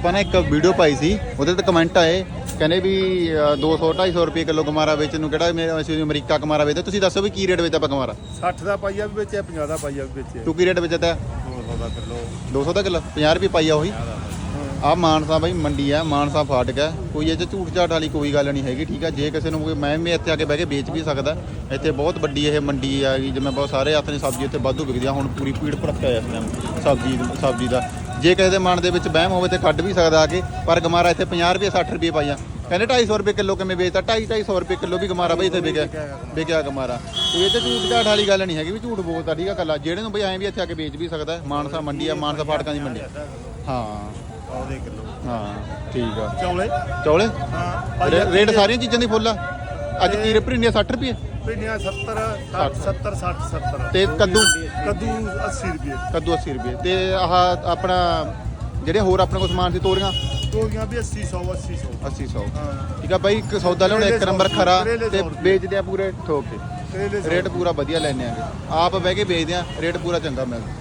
ਆਪਾਂ ਨੇ ਇੱਕ ਵੀਡੀਓ ਪਾਈ ਸੀ ਉਹਦੇ ਤੇ ਕਮੈਂਟ ਆਏ ਕਹਿੰਦੇ ਵੀ ਅ, 200 250 ਰੁਪਏ ਕਿਲੋ ਕਮਾਰਾ ਵੇਚਣ ਨੂੰ ਕਿਹੜਾ ਮੇਰੇ- ਅਮਰੀਕਾ ਕਮਾਰਾ ਵੇਚਦੇ। ਤੁਸੀਂ ਦੱਸੋ ਵੀ ਕੀ ਰੇਟ ਵੇਚਦਾ ਆਪਾਂ ਕਮਾਰਾ 60 ਦਾ ਪਾਈਆ ਵੀ ਵੇਚਿਆ 50 ਦਾ ਪਾਈਆ ਵੀ ਵੇਚਿਆ। ਤੂੰ ਕੀ ਰੇਟ ਵੇਚਦਾ? 200 ਦਾ ਕਿਲੋ। 200 ਦਾ ਕਿਲੋ? 50 ਰੁਪਏ ਪਾਈਆ ਉਹੀ? ਆ ਮਾਨਸਾ ਬਾਈ ਮੰਡੀ ਆ ਮਾਨਸਾ ਫਾਟਕ ਹੈ ਕੋਈ ਇਹ ਚ ਝੂਠ ਝਾਟ ਵਾਲੀ ਕੋਈ ਗੱਲ ਨਹੀਂ ਹੈਗੀ ਠੀਕ ਆ? ਜੇ ਕਿਸੇ ਨੂੰ ਮੈਂ ਵੀ ਇੱਥੇ ਆ ਕੇ ਬਹਿ ਕੇ ਵੇਚ ਵੀ ਸਕਦਾ। ਇੱਥੇ ਬਹੁਤ ਵੱਡੀ ਇਹ ਮੰਡੀ ਆ ਗਈ ਜਿਵੇਂ ਬਹੁਤ ਸਾਰੇ ਹੱਥ ਨੇ ਸਬਜ਼ੀ ਇੱਥੇ ਵਾਧੂ ਵਿਕਦੀ ਆ ਹੁਣ ਪੂਰੀ ਭੀੜ ਭੜੱਕਾ ਹੈ ਇਸ ਟਾਈਮ ਸਬਜ਼ੀ ਸਬਜ਼ੀ ਦਾ। ਜੇ ਕਿਸੇ ਦੇ ਮਨ ਦੇ ਵਿੱਚ ਵਹਿਮ ਹੋਵੇ ਤੇ ਕੱਢ ਵੀ ਸਕਦਾ ਆ ਕੇ ਪਰ ਗਮਾਰਾ ਇੱਥੇ 50 ਰੁਪਏ 60 ਰੁਪਏ ਪਾਈਆ। ਕਹਿੰਦੇ 250 ਰੁਪਏ ਕਿਲੋ ਕਿਵੇਂ ਵੇਚਦਾ 2.5 250 ਰੁਪਏ ਕਿਲੋ ਵੀ ਗਮਾਰਾ ਬਈ ਇੱਥੇ ਵਿਕਿਆ ਵਿਕਿਆ ਗਮਾਰਾ। ਇਹ ਤੇ ਝੂਠ ਝਾਟ ਵਾਲੀ ਗੱਲ ਨਹੀਂ ਹੈਗੀ ਵੀ ਝੂਠ ਬੋਲਦਾ ਠੀਕ ਆ ਕੱਲਾ। ਜਿਹੜੇ ਨੂੰ ਬਈ ਐਂ ਵੀ ਇੱਥੇ ਆ ਕੇ ਵੇਚ ਵੀ ਸਕਦਾ। ਮਾਨਸਾ ਮੰਡੀ ਆ ਮਾਨਸਾ ਫਾਟਕਾਂ ਦੀ ਮੰਡੀ। ਹਾਂ। ਆਉਦੇ ਕਿਲੋ ਹਾਂ ਠੀਕ ਆ। ਚੌਲੇ? ਚੌਲੇ? ਹਾਂ। ਰੇਟ ਸਾਰੀਆਂ ਚੀਜ਼ਾਂ ਦੀ ਫੁੱਲ ਆ। ਅੱਜ ਕੀ ਭਿੰਡੀਆਂ 60 ਰੁਪਏ ਪਿੰਡੀਆਂ 70 60 70 60 70 ਤੇ ਕੱਦੂ? ਕੱਦੂ 80 ਰੁਪਏ ਕੱਦੂ 80 ਰੁਪਏ ਤੇ ਆਹ ਆਪਣਾ ਜਿਹੜੇ ਹੋਰ ਆਪਣੇ ਕੋਲ ਸਮਾਨ ਸੀ ਤੋਰੀਆਂ? ਤੋਰੀਆਂ ਵੀ 80 100 80 100 80 100 ਹਾਂ। ਠੀਕ ਆ ਬਾਈ ਇੱਕ ਸੌਦਾ ਲਿਆਉਣਾ ਇੱਕ ਨੰਬਰ ਖਰਾ ਤੇ। ਵੇਚਦੇ ਆ ਪੂਰੇ? ਠੋਕ ਕੇ ਰੇਟ ਪੂਰਾ ਵਧੀਆ ਲੈਣੇ ਆਗੇ ਆਪ ਬਹਿ ਕੇ ਵੇਚਦੇ ਆ ਰੇਟ ਪੂਰਾ ਚੰਗਾ ਮਿਲਦਾ।